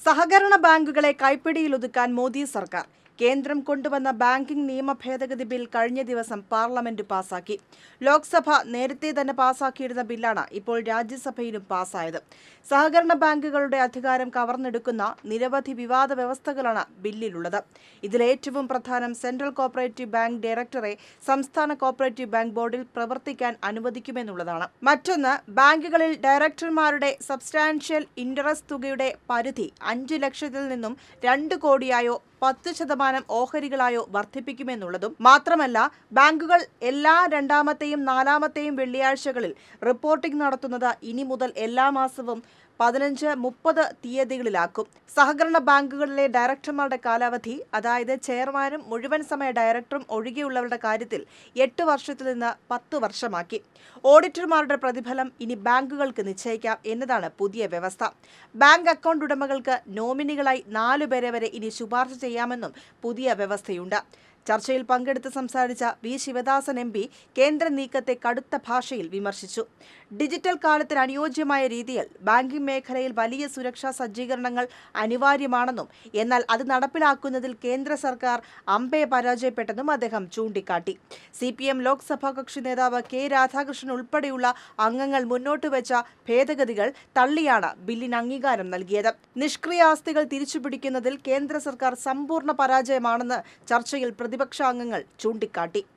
സഹകരണ ബാങ്കുകളെ കൈപ്പിടിയിലൊതുക്കാൻ മോദി സർക്കാർ കേന്ദ്രം കൊണ്ടുവന്ന ബാങ്കിംഗ് നിയമ ഭേദഗതി ബിൽ കഴിഞ്ഞ ദിവസം പാർലമെന്റ് പാസാക്കി. ലോക്സഭ നേരത്തെ തന്നെ പാസാക്കിയിരുന്ന ബില്ലാണ് ഇപ്പോൾ രാജ്യസഭയിലും പാസായത്. സഹകരണ ബാങ്കുകളുടെ അധികാരം കവർന്നെടുക്കുന്ന നിരവധി വിവാദ വ്യവസ്ഥകളാണ് ബില്ലിലുള്ളത്. ഇതിലേറ്റവും പ്രധാനം സെൻട്രൽ കോപ്പറേറ്റീവ് ബാങ്ക് ഡയറക്ടറെ സംസ്ഥാന കോപ്പറേറ്റീവ് ബാങ്ക് ബോർഡിൽ പ്രവർത്തിക്കാൻ അനുവദിക്കുമെന്നുള്ളതാണ്. മറ്റൊന്ന് ബാങ്കുകളിൽ ഡയറക്ടർമാരുടെ സബ്സ്റ്റാൻഷ്യൽ ഇൻട്രസ്റ്റ് തുകയുടെ പരിധി അഞ്ച് ലക്ഷത്തിൽ നിന്നും രണ്ട് കോടിയായോ പത്ത് ശതമാനം ഓഹരികളായോ വർദ്ധിപ്പിക്കുമെന്നുള്ളതും മാത്രമല്ല ബാങ്കുകൾ എല്ലാ രണ്ടാമത്തെയും നാലാമത്തെയും വെള്ളിയാഴ്ചകളിൽ റിപ്പോർട്ടിംഗ് നടത്തുന്നത് ഇനി മുതൽ എല്ലാ മാസവും പതിനഞ്ച് മുപ്പത് തീയതികളിലാക്കും. സഹകരണ ബാങ്കുകളിലെ ഡയറക്ടർമാരുടെ കാലാവധി അതായത് ചെയർമാനും മുഴുവൻ സമയ ഡയറക്ടറും ഒഴികെയുള്ളവരുടെ കാര്യത്തിൽ എട്ട് വർഷത്തിൽ നിന്ന് പത്ത് വർഷമാക്കി. ഓഡിറ്റർമാരുടെ പ്രതിഫലം ഇനി ബാങ്കുകൾക്ക് നിശ്ചയിക്കാം എന്നതാണ് പുതിയ വ്യവസ്ഥ. ബാങ്ക് അക്കൗണ്ട് ഉടമകൾക്ക് നോമിനികളായി നാലുപേരെ വരെ ഇനി ശുപാർശ ചെയ്യാമെന്നും പുതിയ വ്യവസ്ഥയുണ്ട്. ചർച്ചയിൽ പങ്കെടുത്ത് സംസാരിച്ച വി ശിവദാസൻ എം പി കേന്ദ്ര നീക്കത്തെ കടുത്ത ഭാഷയിൽ വിമർശിച്ചു. ഡിജിറ്റൽ കാലത്തിന് അനുയോജ്യമായ രീതിയിൽ ബാങ്കിംഗ് മേഖലയിൽ വലിയ സുരക്ഷാ സജ്ജീകരണങ്ങൾ അനിവാര്യമാണെന്നും എന്നാൽ അത് നടപ്പിലാക്കുന്നതിൽ കേന്ദ്ര സർക്കാർ അമ്പെ പരാജയപ്പെട്ടെന്നും അദ്ദേഹം ചൂണ്ടിക്കാട്ടി. സി പി എം ലോക്സഭാ കക്ഷി നേതാവ് കെ രാധാകൃഷ്ണൻ ഉൾപ്പെടെയുള്ള അംഗങ്ങൾ മുന്നോട്ട് വെച്ച ഭേദഗതികൾ തള്ളിയാണ് ബില്ലിന് അംഗീകാരം നൽകിയത്. നിഷ്ക്രിയ ആസ്തികൾ തിരിച്ചുപിടിക്കുന്നതിൽ കേന്ദ്ര സർക്കാർ സമ്പൂർണ പരാജയമാണെന്ന് ചർച്ചയിൽ പ്രതിപക്ഷാംഗങ്ങൾ ചൂണ്ടിക്കാട്ടി.